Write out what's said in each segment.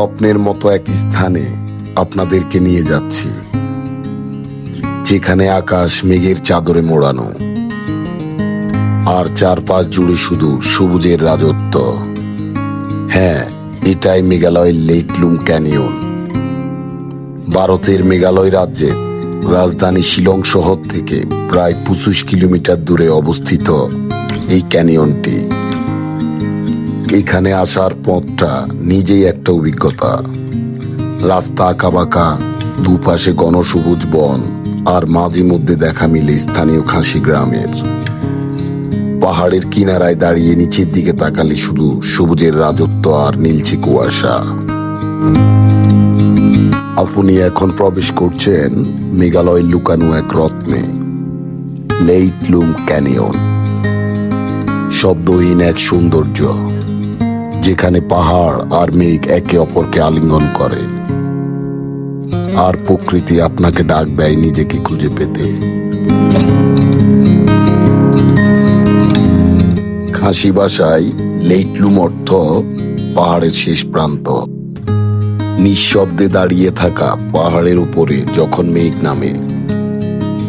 স্বপ্নের মতো এক স্থানে আপনাদেরকে নিয়ে যাচ্ছি, যেখানে আকাশ মেঘের চাদরে মোড়ানো, আর চারপাশ জুড়ে শুধু সবুজের রাজত্ব। হ্যাঁ এটাই মেঘালয়ের লেকলুম ক্যানিয়ন। ভারতের মেঘালয় রাজ্যে রাজধানী শিলং শহর থেকে প্রায় পঁচিশ কিলোমিটার দূরে অবস্থিত এই ক্যানিয়নটি। এখানে আসার পথটা নিজেই একটা অভিজ্ঞতা। রাস্তা আঁকাবাঁকা দুপাশে গণসবুজ বন, আর মাঝে মধ্যে দেখা মিলে স্থানীয় খাসি গ্রামের। পাহাড়ের কিনারায় দাঁড়িয়ে নিচের দিকে তাকালে শুধু সবুজের রাজত্ব আর নীলচে কুয়াশা। আপনি এখন প্রবেশ করছেন মেঘালয় লুকানো এক রত্নে, লেইটলুম ক্যানিয়ন। শব্দহীন এক সৌন্দর্য। যেখানে পাহাড় আর মেঘ একে অপরকে আলিঙ্গন করে। আর প্রকৃতি আপনাকে ডাক দেয় নিজেকে খুঁজে পেতে। খাসি ভাষায় লেইটলুম অর্থ পাহাড়ের শেষ প্রান্ত। নিঃশব্দে দাঁড়িয়ে থাকা পাহাড়ের উপরে যখন মেঘ নামে,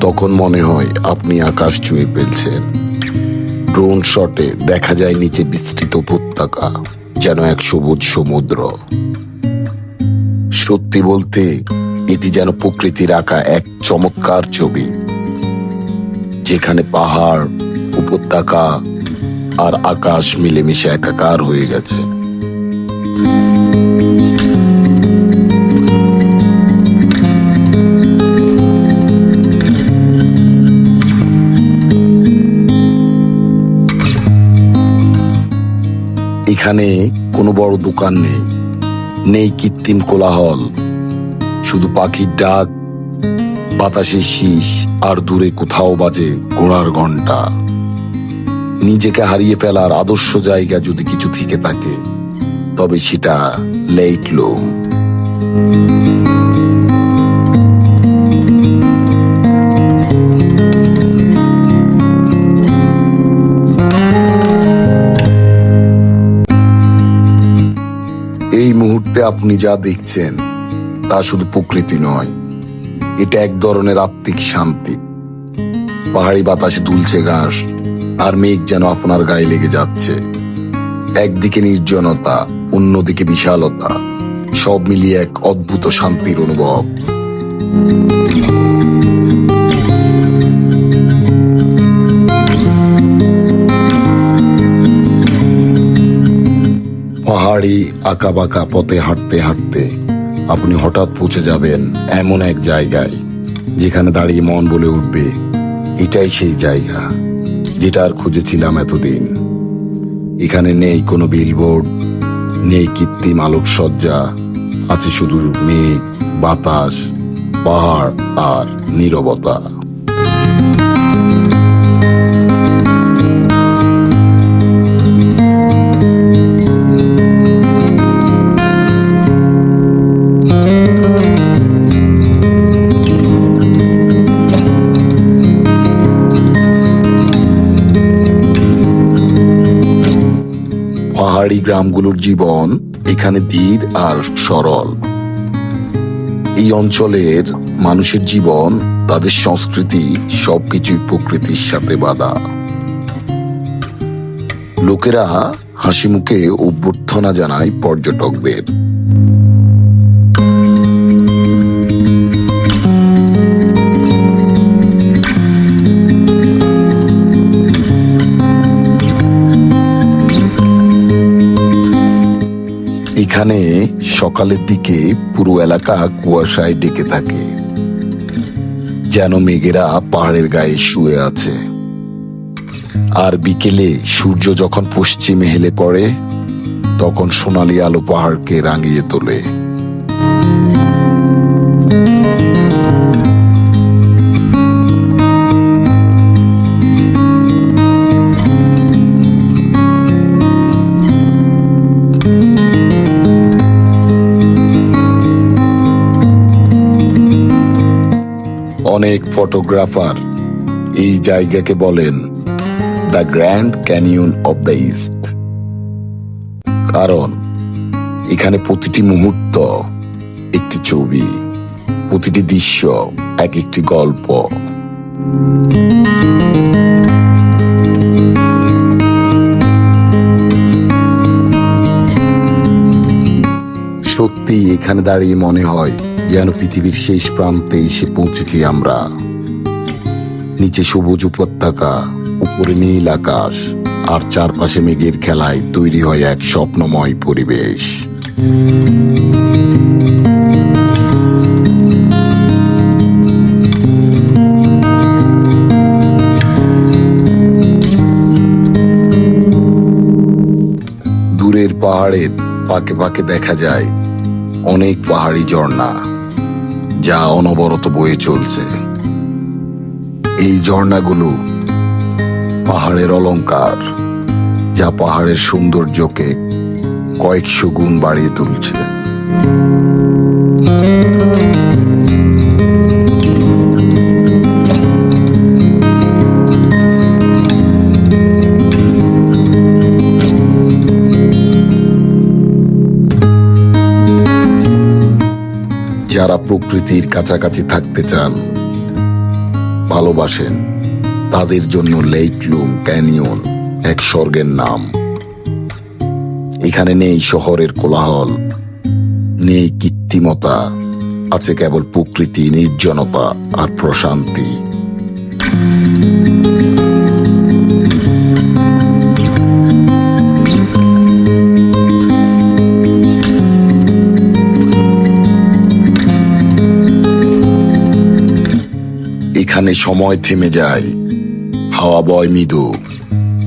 তখন মনে হয় আপনি আকাশ ছুঁয়ে ফেলছেন। ড্রোন শটে দেখা যায় নিচে বিস্তৃত উপত্যকা, যেন এক সবুজ সমুদ্র। সত্যি বলতে, এটি যেন প্রকৃতির আঁকা এক চমৎকার ছবি, যেখানে পাহাড়, উপত্যকা আর আকাশ মিলেমিশে একাকার হয়ে গেছে। এখানে কোনো বড় দোকান নেই। নেই কৃত্রিম কোলাহল। শুধু পাখির ডাক, বাতাসের শীষ, আর দূরে কোথাও বাজে ঘোড়ার ঘণ্টা। নিজেকে হারিয়ে ফেলার আদর্শ জায়গা যদি কিছু থেকে থাকে, তবে সেটা লেইট লুম। মুহূর্তে আপনি যা দেখছেন, তা শুধু প্রকৃতি নয়, এটা এক ধরনের আত্মিক শান্তি। পাহাড়ি বাতাসে দুলছে ঘাস, আর মেঘ যেন আপনার গায়ে লেগে যাচ্ছে। একদিকে নির্জনতা, অন্যদিকে বিশালতা, সব মিলিয়ে এক অদ্ভুত শান্তির অনুভব। পাহাড়ি আঁকাবাঁকা পথে হাঁটতে হাঁটতে আপনি হঠাৎ পৌঁছে যাবেন এমন এক জায়গায় যেখানে দাঁড়িয়ে মন বলে উঠবে, এটাই সেই জায়গা যেটা আর খুঁজেছিলাম এতদিন। এখানে নেই কোনো বিলবোর্ড নেই কৃত্রিম আলোকসজ্জা, আছে শুধু মেঘ, বাতাস, পাহাড় আর নীরবতা। গ্রামগুলোর জীবন এখানে ধীর আর সরল। এই অঞ্চলের মানুষের জীবন, তাদের সংস্কৃতি সবকিছুই প্রকৃতির সাথে বাধা। লোকেরা হাসি মুখে অভ্যর্থনা জানায় পর্যটকদের। এখানে সকালের দিকে পুরো এলাকা কুয়াশায় ডেকে থাকে, যেন মেঘেরা পাহাড়ের গায়ে শুয়ে আছে। আর বিকেলে সূর্য যখন পশ্চিমে হেলে পড়ে, তখন সোনালি আলো পাহাড়কে রাঙিয়ে তোলে। অনেক ফটোগ্রাফার এই জায়গাকে বলেন the Grand Canyon of the east কারণ এখানে প্রতিটি মুহূর্ত, একটি ছবি, প্রতিটি দৃশ্য, এক একটি গল্প। সত্যি এখানে দাঁড়িয়ে মনে হয় যেন পৃথিবীর শেষ প্রান্তে এসে পৌঁছেছি আমরা। নিচে সবুজ উপত্যকা, উপরে নীল আকাশ, আর চারপাশে মেঘের খেলায় তৈরি হয় এক স্বপ্নময় পরিবেশ। দূরের পাহাড়ের পাকে পাকে দেখা যায় অনেক পাহাড়ি ঝর্ণা। যা অনবরত বয়ে চলছে। এই ঝর্ণাগুলো পাহাড়ের অলঙ্কার, যা পাহাড়ের সৌন্দর্যকে কয়েকশো গুণ বাড়িয়ে তুলছে। যারা প্রকৃতির কাছাকাছি থাকতে চান। ভালোবাসেন তাদের জন্য লেইটলুম ক্যানিয়ন এক স্বর্গের নাম। এখানে নেই শহরের কোলাহল, নেই কৃত্রিমতা, আছে কেবল প্রকৃতি, নির্জনতা আর প্রশান্তি। এখানে সময় থেমে যায়, হাওয়া বয় মৃদু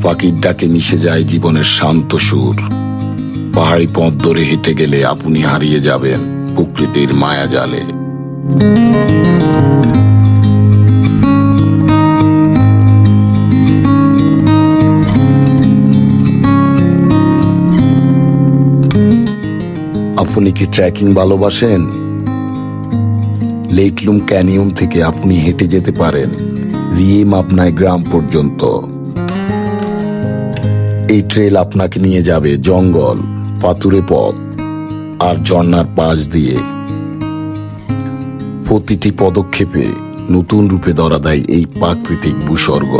পাখির ডাকে মিশে যায় জীবনের শান্ত সুর। পাহাড়ি পথ ধরে হেঁটে গেলে আপনি হারিয়ে যাবেন প্রকৃতির মায়া জালে। আপনি কি ট্রেকিং ভালোবাসেন? লেটলুম ক্যানিয়ন থেকে আপনি হেঁটে যেতে পারেন রিয়ে মাপনায় গ্রাম পর্যন্ত। এই ট্রেল আপনাকে নিয়ে যাবে জঙ্গল পাতুরে পথ আর ঝর্নার পাশ দিয়ে। প্রতিটি পদক্ষেপে নতুন রূপে ধরা দেয় এই প্রাকৃতিক ভূস্বর্গ।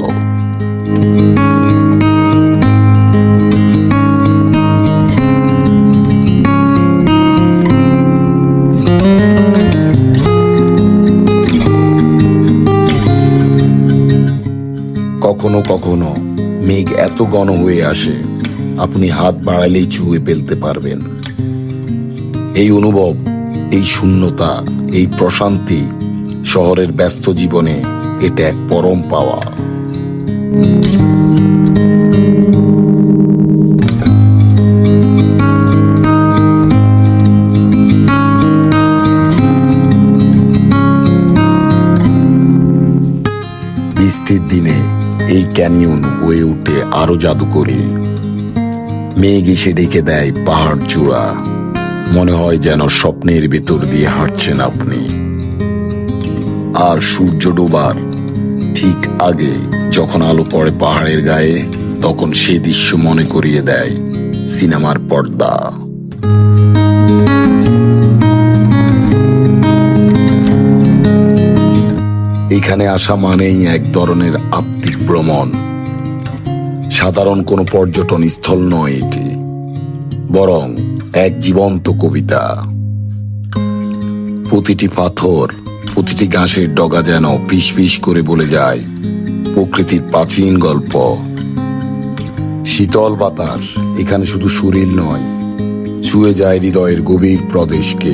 কখনো কখনো মেঘ এত গণ হয়ে আসে, আপনি হাত বাড়ালেই ছুঁয়ে ফেলতে পারবেন। এই অনুভব, এই শূন্যতা, এই প্রশান্তি শহরের ব্যস্ত জীবনে এটা এক পরম পাওয়া। ক্যানিয়ন হয়ে উঠে আরও জাদুকরি। মেঘ এসে ডেকে দেয় পাহাড় চূড়া। মনে হয় যেন স্বপ্নের ভেতর দিয়ে হাঁটছেন আপনি। আর সূর্য ডোবার ঠিক আগে যখন আলো পড়ে পাহাড়ের গায়ে, তখন সে দৃশ্য মনে করিয়ে দেয় সিনেমার পর্দা। এখানে আসা মানেই এক ধরনের আত্মিক ভ্রমণ। সাধারণ কোনো পর্যটন স্থল নয় এটি, বরং এক জীবন্ত কবিতা। প্রতিটি পাথর, প্রতিটি ঘাসের ডগা যেন পিস পিস করে বলে যায় প্রকৃতির প্রাচীন গল্প। শীতল বাতাস এখানে শুধু শরীর নয়, ছুঁয়ে যায় হৃদয়ের গভীর প্রদেশকে।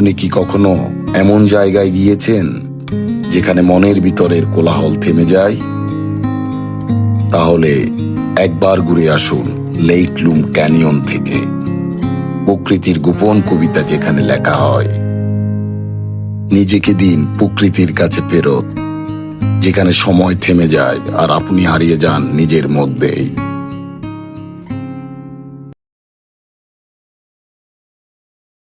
আপনি কি কখনো এমন জায়গায় গিয়েছেন যেখানে মনের ভিতরের কোলাহল থেমে যায়? তাহলে একবার ঘুরে আসুন লেইটলুম ক্যানিয়ন থেকে, প্রকৃতির গোপন কবিতা যেখানে লেখা হয়। নিজেকে দিন প্রকৃতির কাছে ফেরত, যেখানে সময় থেমে যায় আর আপনি হারিয়ে যান নিজের মধ্যেই।